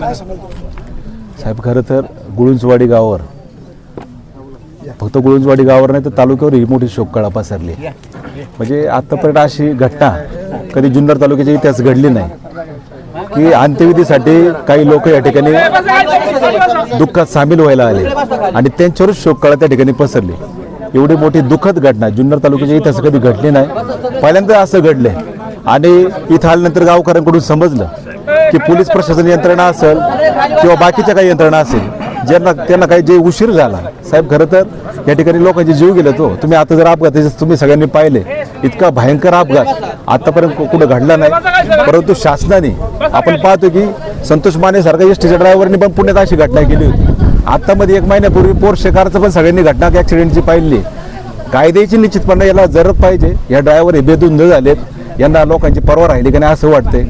काय सांगाल तुम्ही? साहेब खरं तर गुळुंचवाडी गावावर फक्त गुळुंचवाडी गावावर नाही तर तालुक्यावर ही मोठी शोककळा पसरली. म्हणजे आत्तापर्यंत अशी घटना कधी जुन्नर तालुक्याच्या इतिहास घडली नाही. की अंत्यविधीसाठी काही लोक या ठिकाणी दुःखात सामील व्हायला आले आणि त्यांच्यावरच शोककळा त्या ठिकाणी पसरली. एवढी मोठी दुःखद घटना जुन्नर तालुक्याच्या इतिहास कधी घडली नाही. पहिल्यांदा असं घडलंय. आणि इथं आल्यानंतर गावकऱ्यांकडून समजलं की पोलीस प्रशासन यंत्रणा असेल किंवा बाकीच्या काही यंत्रणा असेल ज्यांना त्यांना काही जे उशीर झाला. साहेब खरं तर या ठिकाणी लोकांचे जीव गेले तो हो. तुम्ही आता जर अपघात तुम्ही सगळ्यांनी पाहिले इतका भयंकर अपघात आतापर्यंत कुठं घडला नाही. परंतु शासनाने आपण पाहतो की संतोष माने सारख्या एस टीच्या ड्रायव्हरनी पण पुण्यात अशी घटना केली होती. आत्तामध्ये एक महिन्यापूर्वी पोर्शे कारचं पण सगळ्यांनी घटना ॲक्सिडेंटची पाहिली. कायद्याची निश्चितपणे याला जरत पाहिजे. या ड्रायव्हर हे बेधुंद झालेत. यांना लोकांची परवा राहिली की नाही असं वाटतंय.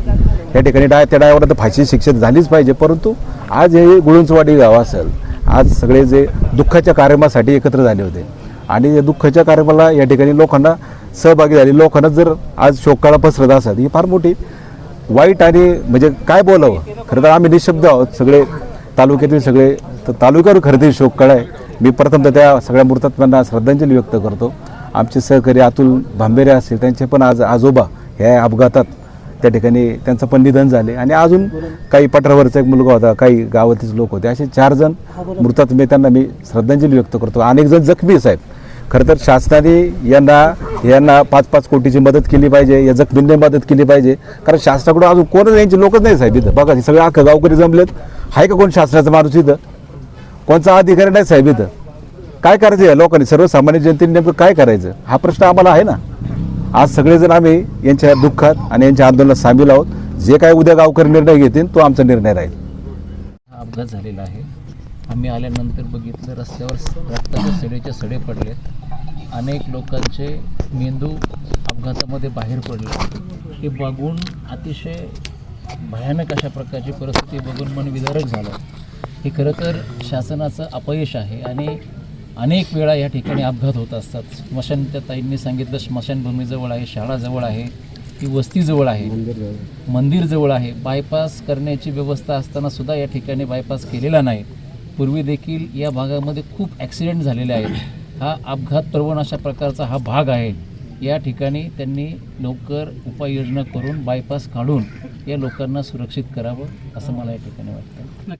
या ठिकाणी डाय त्या डायवर तर फाशी शिक्षा झालीच पाहिजे परंतु आज हे गुळुंचवाडी गाव असेल आज सगळे जे दुःखाच्या कार्यक्रमासाठी एकत्र झाले होते. आणि या दुःखाच्या कार्यक्रमाला या ठिकाणी लोकांना सहभागी झाले. लोकांना जर आज शोककाळा पसरत असत ही फार मोठी वाईट आणि म्हणजे काय बोलावं? खरं तर आम्ही निशब्द आहोत. सगळे तालुक्यातील सगळे तर तालुक्यावर खरं तरी शोककळा आहे. मी प्रथमतः त्या सगळ्या मृतात्म्यांना श्रद्धांजली व्यक्त करतो. आमचे सहकारी अतुल भांबेरे असतील त्यांचे पण आज आजोबा ह्या अपघातात त्या ठिकाणी त्यांचं पण निधन झाले. आणि अजून काही पठारावरचा एक मुलगा होता काही गावातील लोक होते. असे चार जण मृतात्मे त्यांना मी श्रद्धांजली व्यक्त करतो. अनेक जण जखमी आहे, साहेब. खरं तर शासनाने यांना यांना पाच पाच कोटीची मदत केली पाहिजे. या जखमींनी मदत केली पाहिजे. कारण शासनाकडून अजून कोणच यांची लोकच नाही साहेब इथं. बघा सगळे अख्खं गावकरी जमलेत. आहे का कोण शासनाचा माणूस इथं? कोणचा अधिकारी नाही साहेब इथं? काय करायचं या लोकांनी? सर्वसामान्य जनतेने नेमकं काय करायचं? हा प्रश्न आम्हाला आहे ना? आज सगळेजण आम्ही यांच्या दुःखात आणि यांच्या आंदोलनात सामील आहोत. जे काय उद्या गावकरी निर्णय घेतील तो आमचा निर्णय राहील. हा अपघात झालेला आहे. आम्ही आल्यानंतर बघितलं रस्त्यावर रक्ताच्या सडेचे सडे पडलेत. अनेक लोकांचे मेंदू अपघातामध्ये बाहेर पडले. हे बघून अतिशय भयानक अशा प्रकारची परिस्थिती बघून मन विदारक झालं. हे खरं तर शासनाचं अपयश आहे आणि अनेक वेळा या ठिकाणी अपघात होत असतात. स्मशान त्या ताईंनी सांगितलं स्मशानभूमीजवळ आहे शाळाजवळ आहे ती वस्तीजवळ आहे मंदिर जवळ आहे. बायपास करण्याची व्यवस्था असताना सुद्धा या ठिकाणी बायपास केलेला नाही. पूर्वी देखील या भागामध्ये खूप ॲक्सिडेंट झालेले आहेत. हा अपघात प्रवण अशा प्रकारचा हा भाग आहे. या ठिकाणी त्यांनी लवकर उपाययोजना करून बायपास काढून या लोकांना सुरक्षित करावं असं मला या ठिकाणी वाटतं.